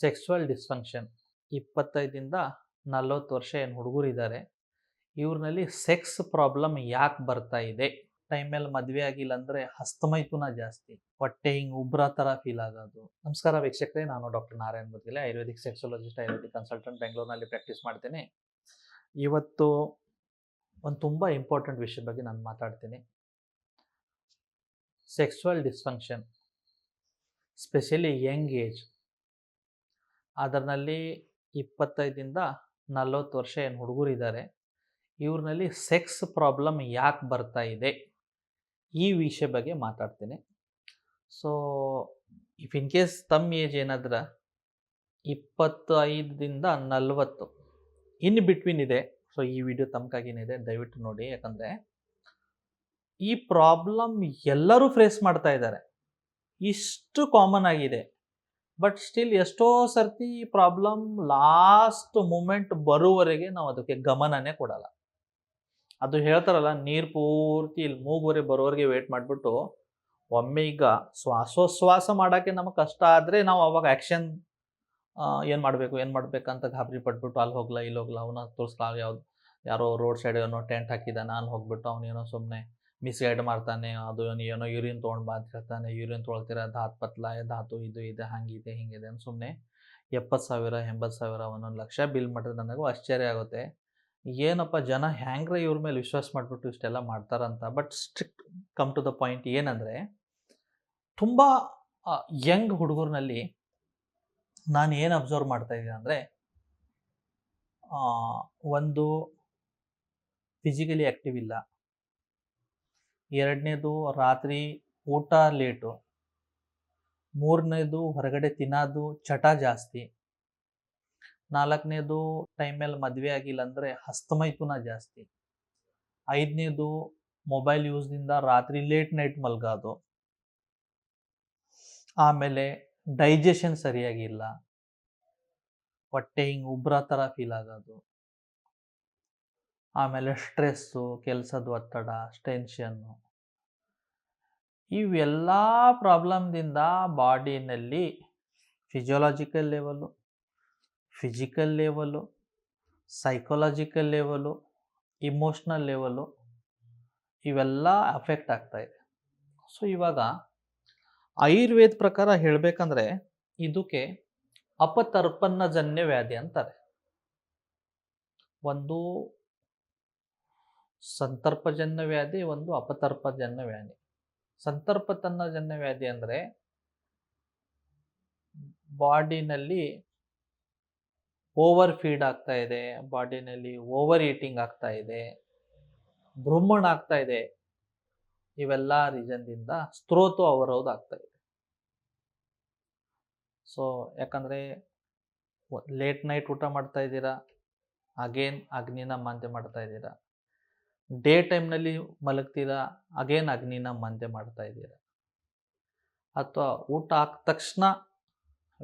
Sexual dysfunction. ಇಪ್ಪತ್ತೈದಿಂದ ನಲವತ್ತು ವರ್ಷ ಏನು ಹುಡುಗರಿದ್ದಾರೆ ಇವ್ರನ್ನಲ್ಲಿ ಸೆಕ್ಸ್ ಪ್ರಾಬ್ಲಮ್ ಯಾಕೆ ಬರ್ತಾ ಇದೆ? ಟೈಮಲ್ಲಿ ಮದುವೆ ಆಗಿಲ್ಲ ಅಂದರೆ ಹಸ್ತಮೈಥುನ ಜಾಸ್ತಿ, ಹೊಟ್ಟೆ ಹಿಂಗೆ ಉಬ್ರ ಥರ ಫೀಲ್ ಆಗೋದು. ನಮಸ್ಕಾರ ವೀಕ್ಷಕರೇ, ನಾನು ಡಾಕ್ಟರ್ ನಾರಾಯಣ್ ಗೊತ್ತಿಲ್ಲ ಆಯುರ್ವೇದಿಕ್ ಸೆಕ್ಸಾಲಜಿಸ್ಟ್, ಆಯುರ್ವೇದಿಕ್ ಕನ್ಸಲ್ಟೆಂಟ್ ಬೆಂಗಳೂರಿನಲ್ಲಿ ಪ್ರಾಕ್ಟೀಸ್ ಮಾಡ್ತೀನಿ. ಇವತ್ತು ಒಂದು ತುಂಬ ಇಂಪಾರ್ಟೆಂಟ್ ವಿಷಯದ ಬಗ್ಗೆ ನಾನು ಮಾತಾಡ್ತೀನಿ. Sexual dysfunction, specially young age ಅದರಲ್ಲಿ ಇಪ್ಪತ್ತೈದಿಂದ ನಲವತ್ತು ವರ್ಷ ಏನು ಹುಡುಗರಿದ್ದಾರೆ ಇವ್ರನ್ನಲ್ಲಿ ಸೆಕ್ಸ್ ಪ್ರಾಬ್ಲಮ್ ಯಾಕೆ ಬರ್ತಾ ಇದೆ? ಈ ವಿಷಯ ಬಗ್ಗೆ ಮಾತಾಡ್ತೀನಿ. ಸೊ ಇಫ್ ಇನ್ ಕೇಸ್ ತಮ್ಮ ಏಜ್ ಏನಾದ್ರೆ ಇಪ್ಪತ್ತೈದರಿಂದ ನಲವತ್ತು ಇನ್ ಬಿಟ್ವೀನ್ ಇದೆ. ಸೊ ಈ ವಿಡಿಯೋ ತಮಕಾಗಿನಿದೆ ದಯವಿಟ್ಟು ನೋಡಿ. ಯಾಕಂದರೆ ಈ ಪ್ರಾಬ್ಲಮ್ ಎಲ್ಲರೂ ಫೇಸ್ ಮಾಡ್ತಾ ಇದ್ದಾರೆ ಇಷ್ಟು ಕಾಮನ್ ಆಗಿದೆ. ಬಟ್ ಸ್ಟಿಲ್ ಎಷ್ಟೋ ಸರ್ತಿ ಪ್ರಾಬ್ಲಮ್ ಲಾಸ್ಟ್ ಮೂಮೆಂಟ್ ಬರುವವರೆಗೆ ನಾವು ಅದಕ್ಕೆ ಗಮನನೇ ಕೊಡಲ್ಲ. ಅದು ಹೇಳ್ತಾರಲ್ಲ, ನೀರು ಪೂರ್ತಿ ಇಲ್ಲಿ ಮೂಗುವರೆ ಬರೋವರೆಗೆ ವೇಟ್ ಮಾಡಿಬಿಟ್ಟು ಒಮ್ಮೆ ಈಗ ಶ್ವಾಸೋಶ್ವಾಸ ಮಾಡೋಕ್ಕೆ ನಮಗೆ ಕಷ್ಟ ಆದರೆ ನಾವು ಅವಾಗ ಆ್ಯಕ್ಷನ್ ಏನು ಮಾಡಬೇಕು, ಏನು ಮಾಡಬೇಕಂತ ಗಾಬರಿ ಪಟ್ಬಿಟ್ಟು ಅಲ್ಲಿ ಹೋಗ್ಲಾ, ಇಲ್ಲಿ ಹೋಗ್ಲಾ, ಅವನ ತೋರಿಸ್ಲಾ, ಯಾವ್ದು, ಯಾರೋ ರೋಡ್ ಸೈಡ್ ಏನೋ ಟೆಂಟ್ ಹಾಕಿದ್ದಾನೆ ನಾನು ಹೋಗ್ಬಿಟ್ಟು ಅವನೇನೋ ಸುಮ್ಮನೆ ಮಿಸ್ಗೈಡ್ ಮಾಡ್ತಾನೆ, ಅದು ಏನೋ ಯೂರಿನ್ ತೊಗೊಂಡು ಬಾ ಅಂತ ಹೇಳ್ತಾನೆ ಯೂರಿನ್ ತೊಗೊಳ್ತೀರ ಧಾತ್ ಪತ್ಲ, ಧಾತು ಇದು ಇದೆ, ಹಂಗಿದೆ, ಹಿಂಗಿದೆ ಅಂತ ಸುಮ್ಮನೆ ಎಪ್ಪತ್ತು ಸಾವಿರ, ಎಂಬತ್ತು ಸಾವಿರ ಒಂದೊಂದು ಲಕ್ಷ ಬಿಲ್ ಮಾಡಿದ್ರೆ ನನಗೂ ಆಶ್ಚರ್ಯ ಆಗುತ್ತೆ. ಏನಪ್ಪ ಜನ ಹ್ಯಾಂಗ್ರೆ ಇವ್ರ ಮೇಲೆ ವಿಶ್ವಾಸ ಮಾಡಿಬಿಟ್ಟು ಇಷ್ಟೆಲ್ಲ ಮಾಡ್ತಾರಂತ, but strict come to the point ಏನಂದರೆ ತುಂಬ ಯಂಗ್ ಹುಡುಗರ್ನಲ್ಲಿ ನಾನು ಏನು ಅಬ್ಸರ್ವ್ ಮಾಡ್ತಾ ಇದ್ದೀನಿ ಅಂದರೆ ಒಂದು ಫಿಸಿಕಲಿ ಆ್ಯಕ್ಟಿವ್ ಇಲ್ಲ. ಎರಡನೇದು ರಾತ್ರಿ ಊಟ ಲೇಟು. ಮೂರನೇದು ಹೊರಗಡೆ ತಿನ್ನೋದು ಚಟ ಜಾಸ್ತಿ. ನಾಲ್ಕನೇದು ಟೈಮಲ್ಲಿ ಮದುವೆ ಆಗಿಲ್ಲ ಅಂದರೆ ಹಸ್ತಮೈಥುನ ಜಾಸ್ತಿ. ಐದನೇದು ಮೊಬೈಲ್ ಯೂಸ್ನಿಂದ ರಾತ್ರಿ ಲೇಟ್ ನೈಟ್ ಮಲ್ಗೋದು. ಆಮೇಲೆ ಡೈಜೆಷನ್ ಸರಿಯಾಗಿಲ್ಲ. ಹೊಟ್ಟೆ ಹಿಂಗೆ ಉಬ್ರ ಥರ ಫೀಲ್ ಆಗೋದು. ಆಮೇಲೆ ಸ್ಟ್ರೆಸ್ಸು, ಕೆಲಸದ ಒತ್ತಡ, ಟೆನ್ಷನ್ನು. ಇವೆಲ್ಲ ಪ್ರಾಬ್ಲಮ್ದಿಂದ ಬಾಡಿನಲ್ಲಿ physiological level, physical level, psychological level, emotional level ಇವೆಲ್ಲ ಅಫೆಕ್ಟ್ ಆಗ್ತಾಯಿದೆ ಸೊ, ಇವಾಗ ಆಯುರ್ವೇದ ಪ್ರಕಾರ ಹೇಳಬೇಕಂದ್ರೆ ಇದಕ್ಕೆ ಅಪತರ್ಪನ್ನಜನ್ಯ ವ್ಯಾಧಿ ಅಂತಾರೆ. ಒಂದು ಸಂತರ್ಪಜನ್ಯ ವ್ಯಾಧಿ, ಒಂದು ಅಪತರ್ಪಜನ್ಯ ವ್ಯಾಧಿ. ಸಂತರ್ಪತನ್ನಜನ್ಯ ವ್ಯಾಧಿ ಅಂದರೆ ಬಾಡಿನಲ್ಲಿ ಓವರ್ ಫೀಡ್ ಆಗ್ತಾ ಇದೆ, ಬಾಡಿನಲ್ಲಿ ಓವರ್ ಈಟಿಂಗ್ ಆಗ್ತಾ ಇದೆ, ಭ್ರಮಣ ಆಗ್ತಾ ಇದೆ. ಇವೆಲ್ಲ ರೀಸನ್ದಿಂದ ಸ್ತ್ರೋತು ಅವರೋಧ ಆಗ್ತಾ ಇದೆ. ಸೊ ಯಾಕಂದರೆ ಲೇಟ್ ನೈಟ್ ಊಟ ಮಾಡ್ತಾ ಇದ್ದೀರಾ, ಅಗೇನ್ ಅಗ್ನಿನ ಮಾಂದ್ಯ ಮಾಡ್ತಾ ಇದ್ದೀರಾ ಡೇ ಟೈಮ್ನಲ್ಲಿ ಮಲಗ್ತೀರಾ? ಅಗೇನ್ ಅಗ್ನಿನ ಮಂದೆ ಮಾಡ್ತಾ ಇದ್ದೀರಾ? ಅಥವಾ ಊಟ ಆದ ತಕ್ಷಣ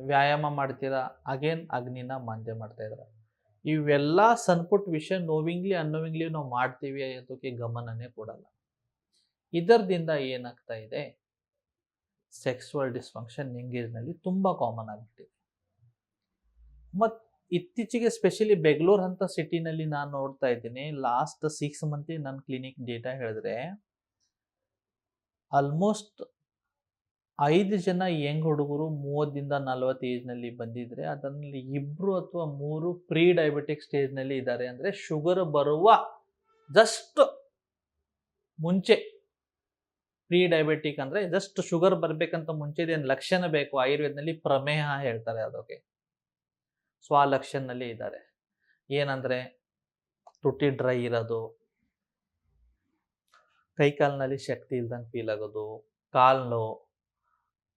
ವ್ಯಾಯಾಮ ಮಾಡ್ತೀರಾ? ಅಗೇನ್ ಅಗ್ನಿನ ಮಂದೆ ಮಾಡ್ತಾ ಇದ್ದೀರಾ? ಇವೆಲ್ಲ ಸಣ್ಣ ವಿಷಯ ನೋವಿಂಗ್ಲಿ, ಅನ್ನೋವಿಂಗ್ಲಿ ನಾವು ಮಾಡ್ತೀವಿ ಅದಕ್ಕೆ ಗಮನನೇ ಕೊಡಲ್ಲ. ಇದರದಿಂದ ಏನಾಗ್ತಾ ಇದೆ? ಸೆಕ್ಸುವಲ್ ಡಿಸ್ಫಂಕ್ಷನ್ ಎಂಗೇಜ್ನಲ್ಲಿ ತುಂಬ ಕಾಮನ್ ಆಗಿಬಿಟ್ಟಿದೆ. ಮತ್ತು ಇತ್ತೀಚೆಗೆ ಸ್ಪೆಷಲಿ ಬೆಂಗಳೂರು ಅಂತ ಸಿಟಿನಲ್ಲಿ ನಾನು ನೋಡ್ತಾ ಇದ್ದೀನಿ. ಲಾಸ್ಟ್ ಸಿಕ್ಸ್ ಮಂತ್ ನನ್ನ ಕ್ಲಿನಿಕ್ ಡೇಟಾ ಹೇಳಿದ್ರೆ ಆಲ್ಮೋಸ್ಟ್ ಐದು ಜನ ಯಂಗ್ ಹುಡುಗರು ಮೂವತ್ತರಿಂದ ನಲವತ್ತು ಏಜ್ನಲ್ಲಿ ಬಂದಿದ್ರೆ ಅದರಲ್ಲಿ ಇಬ್ಬರು ಅಥವಾ ಮೂರು ಪ್ರೀ ಡಯಾಬಿಟಿಕ್ ಸ್ಟೇಜ್ನಲ್ಲಿ ಇದ್ದಾರೆ ಅಂದರೆ ಶುಗರ್ ಬರುವ ಜಸ್ಟ್ ಮುಂಚೆ. ಪ್ರೀ ಡಯಾಬಿಟಿಕ್ ಅಂದರೆ ಜಸ್ಟ್ ಶುಗರ್ ಬರಬೇಕಂತ ಮುಂಚೆದೇನು ಲಕ್ಷಣ ಬೇಕು? ಆಯುರ್ವೇದನಲ್ಲಿ ಪ್ರಮೇಹ ಹೇಳ್ತಾರೆ ಅದಕ್ಕೆ ಸೊ ಆ ಇದ್ದಾರೆ. ಏನಂದರೆ ತುಟಿ ಡ್ರೈ ಇರೋದು, ಕೈಕಾಲಿನಲ್ಲಿ ಶಕ್ತಿ ಇಲ್ದಂಗೆ ಫೀಲ್ ಆಗೋದು, ಕಾಲು ನೋವು,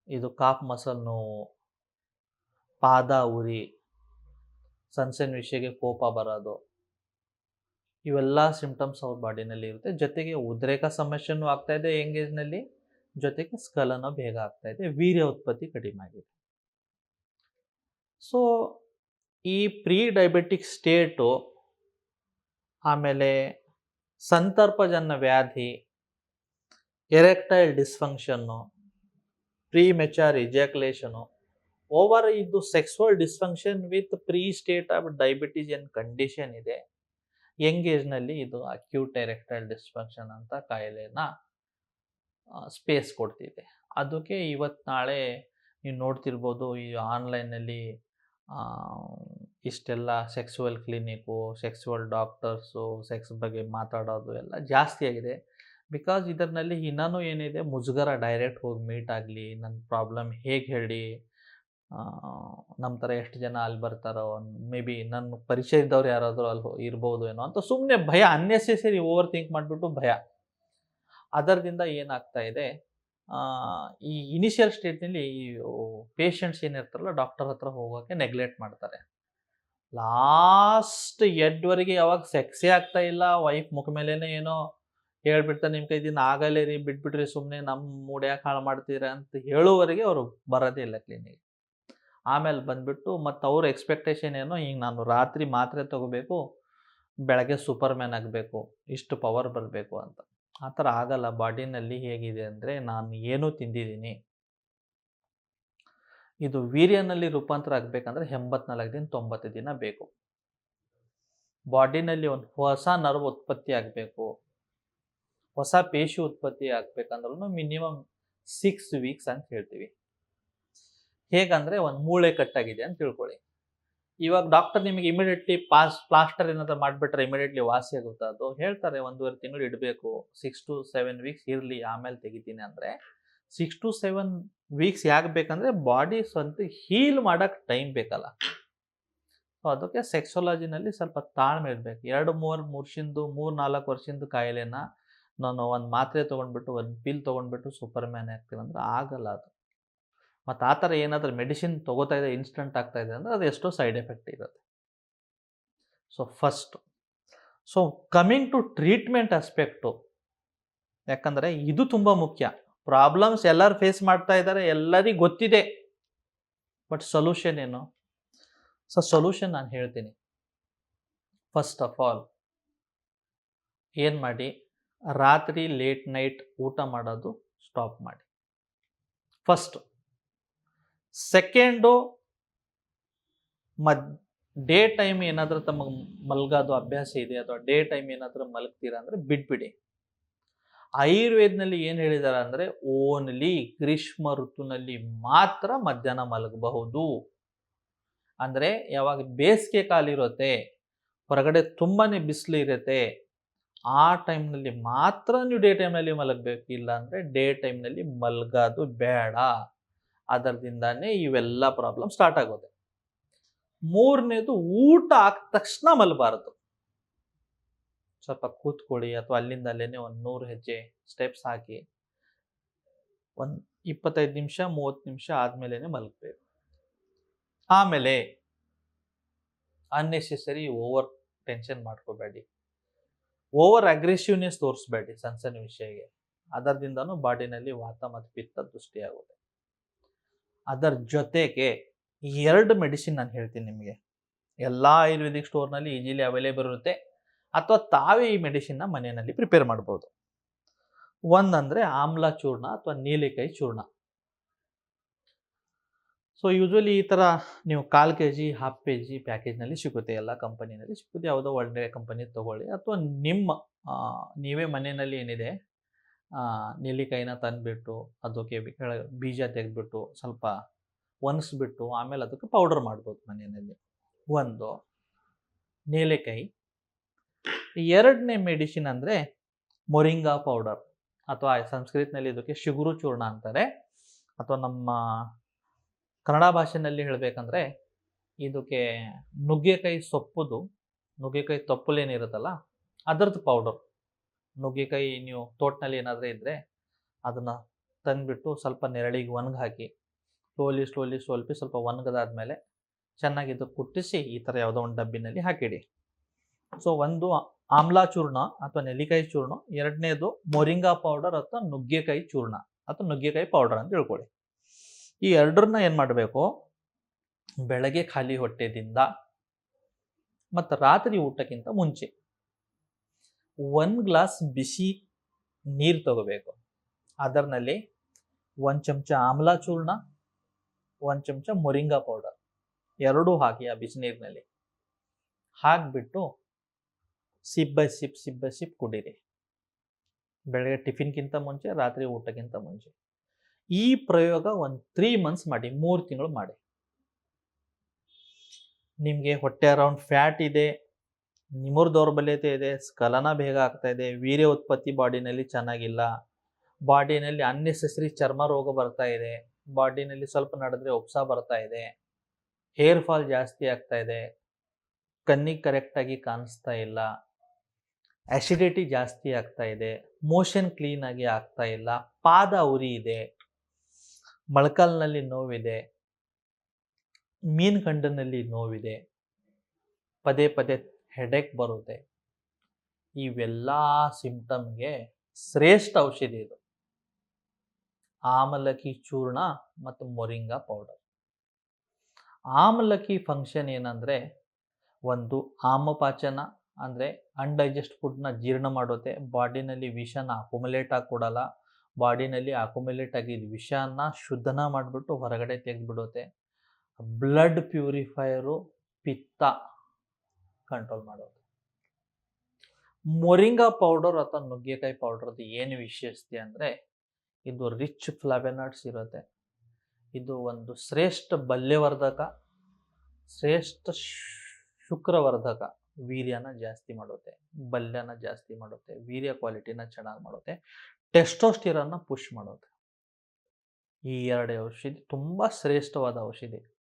ಇದು ಕಾಫ್ ಮಸಲ್ ನೋವು, ಪಾದ ಉರಿ, ಸಣ್ಣ ವಿಷಯಕ್ಕೆ ಕೋಪ ಬರೋದು, ಇವೆಲ್ಲ ಸಿಂಪ್ಟಮ್ಸ್ ಅವ್ರ ಬಾಡಿನಲ್ಲಿ ಇರುತ್ತೆ. ಜೊತೆಗೆ ಉದ್ರೇಕ ಸಮಸ್ಯೆನೂ ಆಗ್ತಾ ಇದೆ ಎಂಗೇಜ್ನಲ್ಲಿ ಜೊತೆಗೆ ಸ್ಕಲನ ಬೇಗ ಆಗ್ತಾ ಇದೆ, ವೀರ್ಯ ಉತ್ಪತ್ತಿ ಕಡಿಮೆ ಆಗಿದೆ. ಸೊ ಈ ಪ್ರೀ ಡಯಾಬಿಟಿಕ್ ಸ್ಟೇಟು, ಆಮೇಲೆ ಸಂತರ್ಪಜನ್ಯ ವ್ಯಾಧಿ, erectile ಡಿಸ್ಫಂಕ್ಷನ್ನು premature ejaculation over ಇದು sexual dysfunction with pre state of diabetes ಏನು ಕಂಡೀಷನ್ ಇದೆ. ಯಂಗ್ ಏಜ್ನಲ್ಲಿ ಇದು ಅಕ್ಯೂಟ್ ಎರೆಕ್ಟೈಲ್ ಡಿಸ್ಫಂಕ್ಷನ್ ಅಂತ ಕಾಯಿಲೆನ ಸ್ಪೇಸ್ ಕೊಡ್ತಿದೆ. ಅದಕ್ಕೆ ಇವತ್ತು ನಾಳೆ ನೀವು ನೋಡ್ತಿರ್ಬೋದು ಈ ಆನ್ಲೈನಲ್ಲಿ ಇಷ್ಟೆಲ್ಲ sexual clinic sexual doctors sex ಬಗ್ಗೆ ಮಾತಾಡೋದು ಎಲ್ಲ ಜಾಸ್ತಿ ಆಗಿದೆ. ಬಿಕಾಸ್ ಇದರಲ್ಲಿ ಇನ್ನೂ ಏನಿದೆ, ಮುಜುಗರ ಡೈರೆಕ್ಟ್ ಹೋಗಿ ಮೀಟ್ ಆಗಲಿ ನನ್ನ ಪ್ರಾಬ್ಲಮ್ ಹೇಗೆ ಹೇಳಿ ನಮ್ಮ ಥರ ಎಷ್ಟು ಜನ ಅಲ್ಲಿ ಬರ್ತಾರೋ ಮೇ ಬಿ ನನ್ನ ಪರಿಚಯ ಇದ್ದವ್ರು ಯಾರಾದರೂ ಅಲ್ಲಿ ಇರ್ಬೋದು ಏನೋ ಅಂತ ಸುಮ್ಮನೆ ಭಯ ಅನ್ನೆಸೆಸರಿ ಓವರ್ ಥಿಂಕ್ ಮಾಡಿಬಿಟ್ಟು ಭಯ. ಅದರದಿಂದ ಏನಾಗ್ತಾ ಇದೆ ಈ ಇನಿಷಿಯಲ್ ಸ್ಟೇಜ್ನಲ್ಲಿ ಈ ಪೇಷಂಟ್ಸ್ ಏನಿರ್ತಾರಲ್ಲ ಡಾಕ್ಟರ್ ಹತ್ರ ಹೋಗೋಕ್ಕೆ ನೆಗ್ಲೆಕ್ಟ್ ಮಾಡ್ತಾರೆ. ಲಾಸ್ಟ್ ಎಡ್ವರೆಗೆ ಯಾವಾಗ ಸೆಕ್ಸೇ ಆಗ್ತಾ ಇಲ್ಲ ವೈಫ್ ಮುಖ ಮೇಲೇನೆ ಏನೋ ಹೇಳ್ಬಿಡ್ತಾರೆ ನಿಮ್ಮ ಕೈದಿಂದ ಆಗಲೇ ರೀ ಬಿಟ್ಬಿಟ್ರಿ ಸುಮ್ಮನೆ ನಮ್ಮ ಮೂಡ್ ಯಾಕೆ ಹಾಳು ಮಾಡ್ತೀರ ಅಂತ ಹೇಳುವವರೆಗೆ ಅವರು ಬರೋದೇ ಇಲ್ಲ ಕ್ಲಿನಿಕ್ ಆಮೇಲೆ ಬಂದ್ಬಿಟ್ಟು ಮತ್ತು ಅವ್ರ ಎಕ್ಸ್ಪೆಕ್ಟೇಷನ್ ಏನೋ ಹಿಂಗೆ ನಾನು ರಾತ್ರಿ ಮಾತ್ರೆ ತಗೋಬೇಕು, ಬೆಳಗ್ಗೆ ಸೂಪರ್ ಮ್ಯಾನ್ ಆಗಬೇಕು, ಇಷ್ಟು ಪವರ್ ಬರಬೇಕು ಅಂತ. ಆ ಥರ ಆಗಲ್ಲ ಬಾಡಿನಲ್ಲಿ ಹೇಗಿದೆ ಅಂದರೆ ನಾನು ಏನೂ ತಿಂದಿದ್ದೀನಿ. ಇದು ವೀರ್ಯನಲ್ಲಿ ರೂಪಾಂತರ ಆಗಬೇಕಂದ್ರೆ ಎಂಬತ್ನಾಲ್ಕು ದಿನ, ತೊಂಬತ್ತು ದಿನ ಬೇಕು. ಬಾಡಿನಲ್ಲಿ ಒಂದು ಹೊಸ ನರ್ವ್ ಉತ್ಪತ್ತಿ ಆಗಬೇಕು. ಹೊಸ ಪೇಶಿ ಉತ್ಪತ್ತಿ ಆಗ್ಬೇಕಂದ್ರೂ ಮಿನಿಮಮ್ ಸಿಕ್ಸ್ ವೀಕ್ಸ್ ಅಂತ ಹೇಳ್ತೀವಿ. ಹೇಗಂದ್ರೆ ಒಂದು ಮೂಳೆ ಕಟ್ಟಾಗಿದೆ ಅಂತ ತಿಳ್ಕೊಳ್ಳಿ. ಇವಾಗ ಡಾಕ್ಟರ್ ನಿಮಗೆ ಇಮಿಡಿಯೇಟ್ಲಿ ಪಾಸ್ ಪ್ಲಾಸ್ಟರ್ ಏನಾದರೂ ಮಾಡಿಬಿಟ್ರೆ ಇಮಿಡಿಯೇಟ್ಲಿ ವಾಸಿ ಆಗುತ್ತೆ? ಅದು ಹೇಳ್ತಾರೆ ಒಂದೂವರೆ ತಿಂಗಳು ಇಡಬೇಕು. ಸಿಕ್ಸ್ ಟು ಸೆವೆನ್ ವೀಕ್ಸ್ ಇರಲಿ, ಆಮೇಲೆ ತೆಗಿತೀನಿ ಅಂದರೆ. ಸಿಕ್ಸ್ ಟು ಸೆವೆನ್ ವೀಕ್ಸ್ ಯಾಕೆ ಬೇಕಂದ್ರೆ ಬಾಡಿ ಸ್ವಂತ ಹೀಲ್ ಮಾಡೋಕ್ಕೆ ಟೈಮ್ ಬೇಕಲ್ಲ. ಸೊ ಅದಕ್ಕೆ ಸೆಕ್ಸಾಲಜಿನಲ್ಲಿ ಸ್ವಲ್ಪ ತಾಳ್ಮೆ ಇರಬೇಕು. ಎರಡು, ಮೂರು ವರ್ಷಿಂದು ಮೂರು, ನಾಲ್ಕು ವರ್ಷದಿಂದ ಕಾಯಿಲೆನ ನಾನು ಒಂದು ಮಾತ್ರೆ ತೊಗೊಂಡ್ಬಿಟ್ಟು, ಒಂದು ಪಿಲ್ ತೊಗೊಂಡ್ಬಿಟ್ಟು ಸೂಪರ್ ಮ್ಯಾನ್ ಅಂದ್ರೆ ಆಗಲ್ಲ ಅದು. ಮತ್ತು ಆ ಥರ ಏನಾದರೂ ಮೆಡಿಸಿನ್ ತೊಗೋತಾ ಇದೆ ಇನ್ಸ್ಟಂಟ್ ಆಗ್ತಾ ಇದೆ ಅಂದರೆ ಅದು ಎಷ್ಟೋ ಸೈಡ್ ಎಫೆಕ್ಟ್ ಇರುತ್ತೆ. So first so coming to treatment aspect ಯಾಕಂದರೆ ಇದು ತುಂಬ ಮುಖ್ಯ. ಪ್ರಾಬ್ಲಮ್ಸ್ ಎಲ್ಲರೂ ಫೇಸ್ ಮಾಡ್ತಾ ಇದ್ದಾರೆ ಎಲ್ಲರಿಗೂ ಗೊತ್ತಿದೆ. ಬಟ್ ಸೊಲ್ಯೂಷನ್ ಏನು? ಸೊ ಸೊಲ್ಯೂಷನ್ ನಾನು ಹೇಳ್ತೀನಿ. ಫಸ್ಟ್ ಆಫ್ ಆಲ್ ಏನು ಮಾಡಿ? ರಾತ್ರಿ ಲೇಟ್ ನೈಟ್ ಊಟ ಮಾಡೋದು ಸ್ಟಾಪ್ ಮಾಡಿ. ಫಸ್ಟ್ ಸೆಕೆಂಡು ಮದ್ ಡೇ ಟೈಮ್ ಏನಾದರೂ ತಮಗೆ ಮಲಗೋದು ಅಭ್ಯಾಸ ಇದೆ ಅಥವಾ ಡೇ ಟೈಮ್ ಏನಾದರೂ ಮಲಗ್ತೀರಾ ಅಂದರೆ ಬಿಟ್ಬಿಡಿ. ಆಯುರ್ವೇದನಲ್ಲಿ ಏನು ಹೇಳಿದ್ದಾರೆ ಅಂದರೆ, ಓನ್ಲಿ ಗ್ರೀಷ್ಮ ಋತುನಲ್ಲಿ ಮಾತ್ರ ಮಧ್ಯಾಹ್ನ ಮಲಗಬಹುದು. ಅಂದರೆ ಯಾವಾಗ ಬೇಸಿಗೆ ಕಾಲಿರುತ್ತೆ ಹೊರಗಡೆ ತುಂಬಾ ಬಿಸಿಲು ಇರುತ್ತೆ, ಆ ಟೈಮ್ನಲ್ಲಿ ಮಾತ್ರ ನೀವು ಡೇ ಟೈಮ್ನಲ್ಲಿ ಮಲಗಬೇಕು. ಇಲ್ಲ ಅಂದರೆ ಡೇ ಟೈಮ್ನಲ್ಲಿ ಮಲಗೋದು ಬೇಡ. ಅದರಿಂದಾನೇ ಇವೆಲ್ಲ ಪ್ರಾಬ್ಲಮ್ ಸ್ಟಾರ್ಟ್ ಆಗೋದೆ. ಮೂರನೇದು ಊಟ ಆದ ತಕ್ಷಣ ಮಲಗಬಾರದು ಸ್ವಲ್ಪ ಕೂತ್ಕೊಳ್ಳಿ ಅಥವಾ ಅಲ್ಲಿಂದ ಅಲ್ಲೇನೆ ಒಂದು ನೂರು ಹೆಜ್ಜೆ ಸ್ಟೆಪ್ಸ್ ಹಾಕಿ ಒಂದು ಇಪ್ಪತ್ತೈದು ನಿಮಿಷ, ಮೂವತ್ತು ನಿಮಿಷ ಆದಮೇಲೆ ಮಲಗಬೇಕು. ಆಮೇಲೆ ಅನ್ನೆಸೆಸರಿ ಓವರ್ ಟೆನ್ಷನ್ ಮಾಡ್ಕೋಬೇಡಿ. ಓವರ್ ಅಗ್ರೆಸಿವ್ನೆಸ್ ತೋರಿಸ್ಬೇಡಿ ಸಣ್ಣ ಸಣ್ಣ ವಿಷಯಕ್ಕೆ. ಅದರದಿಂದನೂ ಬಾಡಿನಲ್ಲಿ ವಾತ ಮತ್ತು ಪಿತ್ತ ದೃಷ್ಟಿಯಾಗುತ್ತೆ ಅದರ ಜೊತೆಗೆ ಎರಡು ಮೆಡಿಸಿನ್ ನಾನು ಹೇಳ್ತೀನಿ ನಿಮಗೆ. ಎಲ್ಲ ಆಯುರ್ವೇದಿಕ್ ಸ್ಟೋರ್ನಲ್ಲಿ ಈಜಿಲಿ ಅವೈಲೇಬಲ್ ಇರುತ್ತೆ. ಅಥವಾ ತಾವೇ ಈ ಮೆಡಿಸಿನ್ನ ಮನೆಯಲ್ಲಿ ಪ್ರಿಪೇರ್ ಮಾಡ್ಬೋದು. ಒಂದಂದರೆ ಆಮ್ಲ ಚೂರ್ಣ ಅಥವಾ ನೀಲಿಕಾಯಿ ಚೂರ್ಣ. ಸೊ ಯೂಶ್ವಲಿ ಈ ಥರ ನೀವು ಕಾಲು K G half K G ಪ್ಯಾಕೇಜ್ನಲ್ಲಿ ಸಿಗುತ್ತೆ. ಎಲ್ಲ ಕಂಪನಿನಲ್ಲಿ ಸಿಗುತ್ತೆ. ಯಾವುದೋ ಒಳ್ಳೆಯ ಕಂಪನಿ ತೊಗೊಳ್ಳಿ. ಅಥವಾ ನಿಮ್ಮ ನೀವೇ ಮನೆಯಲ್ಲಿ ಏನಿದೆ ನೆಲ್ಲಿಕಾಯಿನ ತಂದುಬಿಟ್ಟು ಅದಕ್ಕೆ ಬೀಜ ತೆಗೆದ್ಬಿಟ್ಟು ಸ್ವಲ್ಪ ಒಣಗಿಸ್ಬಿಟ್ಟು ಆಮೇಲೆ ಅದಕ್ಕೆ ಪೌಡರ್ ಮಾಡ್ಬೋದು ಮನೆಯಲ್ಲಿ. ಒಂದು ನೇಲೆಕಾಯಿ ಎರಡನೇ ಮೆಡಿಸಿನ್ ಅಂದರೆ ಮೊರಿಂಗಾ ಪೌಡರ್ ಅಥವಾ ಸಂಸ್ಕೃತನಲ್ಲಿ ಇದಕ್ಕೆ ಶಿಗುರು ಚೂರ್ಣ ಅಂತಾರೆ. ಅಥವಾ ನಮ್ಮ ಕನ್ನಡ ಭಾಷೆಯಲ್ಲಿ ಹೇಳಬೇಕಂದ್ರೆ ಇದಕ್ಕೆ ನುಗ್ಗೆಕಾಯಿ ಸೊಪ್ಪುದು, ನುಗ್ಗೆಕಾಯಿ ತಪ್ಪಲೇನಿರುತ್ತಲ್ಲ ಅದರದ್ದು ಪೌಡರ್. ನುಗ್ಗೆಕಾಯಿ ನೀವು ತೋಟನಲ್ಲಿ ಏನಾದರೂ ಇದ್ದರೆ ಅದನ್ನು ತಂದುಬಿಟ್ಟು ಸ್ವಲ್ಪ ನೆರಳಿಗೆ ಒಣಗಿ ಹಾಕಿ ಸ್ಲೋಲಿ ಸ್ಲೋಲಿ ಸ್ವಲ್ಪ ಸ್ವಲ್ಪ ಒಣಗದಾದ್ಮೇಲೆ ಚೆನ್ನಾಗಿ ಇದು ಕುಟ್ಟಿಸಿ ಈ ಥರ ಯಾವುದೋ ಒಂದು ಡಬ್ಬಿನಲ್ಲಿ ಹಾಕಿಡಿ. ಸೊ ಒಂದು ಆಮ್ಲಾ ಚೂರ್ಣ ಅಥವಾ ನೆಲ್ಲಿಕಾಯಿ ಚೂರ್ಣ, ಎರಡನೇದು ಮೊರಿಂಗಾ ಪೌಡರ್ ಅಥವಾ ನುಗ್ಗೆಕಾಯಿ ಚೂರ್ಣ ಅಥವಾ ನುಗ್ಗೆಕಾಯಿ ಪೌಡರ್ ಅಂತ ತಿಳ್ಕೊಳ್ಳಿ. ಈ ಎರಡರನ್ನ ಏನು ಮಾಡಬೇಕು? ಬೆಳಗ್ಗೆ ಖಾಲಿ ಹೊಟ್ಟೆದಿಂದ ಮತ್ತು ರಾತ್ರಿ ಊಟಕ್ಕಿಂತ ಮುಂಚೆ ಒಂದು ಗ್ಲಾಸ್ ಬಿಸಿ ನೀರು ತಗೋಬೇಕು. ಅದರಲ್ಲಿ ಒಂದು ಚಮಚ ಆಮ್ಲಾ ಚೂರ್ಣ ಒಂದು ಚಮಚ ಮೊರಿಂಗಾ ಪೌಡರ್ ಎರಡೂ ಹಾಕಿ ಆ ಬಿಸಿನೀರಿನಲ್ಲಿ ಹಾಕಿಬಿಟ್ಟು sip by sip sip by sip ಕುಡೀರಿ. ಬೆಳಗ್ಗೆ ಟಿಫಿನ್ಗಿಂತ ಮುಂಚೆ, ರಾತ್ರಿ ಊಟಕ್ಕಿಂತ ಮುಂಚೆ. ಈ ಪ್ರಯೋಗ ಒಂದು ತ್ರೀ ಮಂತ್ಸ್ ಮಾಡಿ, ಮೂರು ತಿಂಗಳು ಮಾಡಿ. ನಿಮಗೆ ಹೊಟ್ಟೆ ಅರೌಂಡ್ ಫ್ಯಾಟ್ ಇದೆ ನಿಮುರ್ ದೌರ್ಬಲ್ಯತೆ ಇದೆ ಸ್ಕಲನ ಬೇಗ ಆಗ್ತಾ ಇದೆ, ವೀರ್ಯ ಉತ್ಪತ್ತಿ ಬಾಡಿನಲ್ಲಿ ಚೆನ್ನಾಗಿಲ್ಲ, ಬಾಡಿನಲ್ಲಿ ಅನ್ನೆಸೆಸರಿ ಚರ್ಮ ರೋಗ ಬರ್ತಾ ಇದೆ, ಬಾಡಿನಲ್ಲಿ ಸ್ವಲ್ಪ ನಡೆದ್ರೆ ಉಪ್ಸ ಬರ್ತಾ ಇದೆ ಹೇರ್ ಫಾಲ್ ಜಾಸ್ತಿ ಆಗ್ತಾ ಇದೆ, ಕಣ್ಣಿಗೆ ಕರೆಕ್ಟಾಗಿ ಕಾಣಿಸ್ತಾ ಇಲ್ಲ ಅಸಿಡಿಟಿ ಜಾಸ್ತಿ ಆಗ್ತಾ ಇದೆ ಮೋಷನ್ ಕ್ಲೀನಾಗಿ ಆಗಿ ಆಗ್ತಾ ಇಲ್ಲ, ಪಾದ ಉರಿ ಇದೆ, ಮೊಳಕಾಲ್ನಲ್ಲಿ ನೋವಿದೆ ಮೀನ್ ಕಂಡನಲ್ಲಿ ನೋವಿದೆ, ಪದೇ ಪದೇ ಹೆಡೆಕ್ ಬರುತ್ತೆ. ಇವೆಲ್ಲ ಸಿಂಪ್ಟಮ್ಗೆ ಶ್ರೇಷ್ಠ ಔಷಧಿ ಇದು. ಆಮಲಕ್ಕಿ ಚೂರ್ಣ ಮತ್ತು ಮೊರಿಂಗಾ ಪೌಡರ್ ಆಮಲಕ್ಕಿ ಫಂಕ್ಷನ್ ಏನಂದರೆ ಒಂದು ಆಮಪಾಚನ ಅಂದರೆ ಅನ್ಡೈಜೆಸ್ಟ್ ಫುಡ್ನ ಜೀರ್ಣ ಮಾಡುತ್ತೆ. ಬಾಡಿನಲ್ಲಿ ವಿಷನ ಅಕುಮುಲೇಟ್ ಆಗಿ ಕೊಡಲ್ಲ. ಬಾಡಿನಲ್ಲಿ ಅಕುಮುಲೇಟ್ ಆಗಿದ್ದ ವಿಷನ ಶುದ್ಧನ ಮಾಡಿಬಿಟ್ಟು ಹೊರಗಡೆ ತೆಗೆದುಬಿಡುತ್ತೆ. ಬ್ಲಡ್ ಪ್ಯೂರಿಫೈಯರು ಪಿತ್ತ ಕಂಟ್ರೋಲ್ ಮಾಡೋದು. ಮೊರಿಂಗಾ ಪೌಡರ್ ಅಥವಾ ನುಗ್ಗೆಕಾಯಿ ಪೌಡರ್ದು ಏನು ವಿಶೇಷತೆ ಅಂದರೆ ಇದು ರಿಚ್ ಫ್ಲಾವೆನಾಟ್ಸ್ ಇರುತ್ತೆ. ಇದು ಒಂದು ಶ್ರೇಷ್ಠ ಬಲ್ಯವರ್ಧಕ, ಶ್ರೇಷ್ಠ ಶುಕ್ರವರ್ಧಕ. ವೀರ್ಯನ ಜಾಸ್ತಿ ಮಾಡುತ್ತೆ, ಬಲ್ಯನ ಜಾಸ್ತಿ ಮಾಡುತ್ತೆ, ವೀರ್ಯ ಕ್ವಾಲಿಟಿನ ಚೆನ್ನಾಗಿ ಮಾಡುತ್ತೆ ಟೆಸ್ಟೋಸ್ಟಿರನ್ನ ಪುಷ್ ಮಾಡುತ್ತೆ. ಈ ಎರಡು ಔಷಧಿ ತುಂಬ ಶ್ರೇಷ್ಠವಾದ ಔಷಧಿ.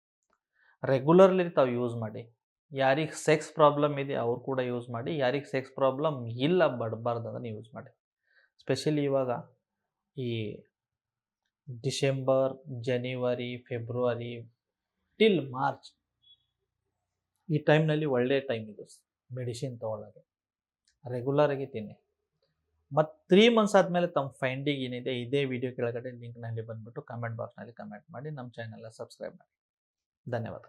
ರೆಗ್ಯುಲರ್ಲಿ ತಾವು ಯೂಸ್ ಮಾಡಿ. ಯಾರಿಗೆ ಸೆಕ್ಸ್ ಪ್ರಾಬ್ಲಮ್ ಇದೆ ಅವ್ರು ಕೂಡ ಯೂಸ್ ಮಾಡಿ, ಯಾರಿಗೆ ಸೆಕ್ಸ್ ಪ್ರಾಬ್ಲಮ್ ಇಲ್ಲ ಬಡಬಾರ್ದು ಅದನ್ನು ಯೂಸ್ ಮಾಡಿ. ಸ್ಪೆಷಲಿ ಇವಾಗ ಈ December January February till March ಈ ಟೈಮ್ನಲ್ಲಿ ಒಳ್ಳೆಯ ಟೈಮ್ ಇದು. ಮೆಡಿಸಿನ್ ತೊಗೊಳ್ಳೋದು ರೆಗ್ಯುಲರಾಗಿ ತಿನ್ನಿ. ಮತ್ತು ತ್ರೀ ಮಂತ್ಸ್ ಆದಮೇಲೆ ತಮ್ಮ ಫೈಂಡಿಂಗ್ ಏನಿದೆ, ಇದೇ ವಿಡಿಯೋ ಕೆಳಗಡೆ ಲಿಂಕ್ನಲ್ಲಿ ಬಂದುಬಿಟ್ಟು ಕಮೆಂಟ್ ಬಾಕ್ಸ್ನಲ್ಲಿ ಕಮೆಂಟ್ ಮಾಡಿ ನಮ್ಮ ಚಾನೆಲ್ನ ಸಬ್ಸ್ಕ್ರೈಬ್ ಮಾಡಿ. ಧನ್ಯವಾದ.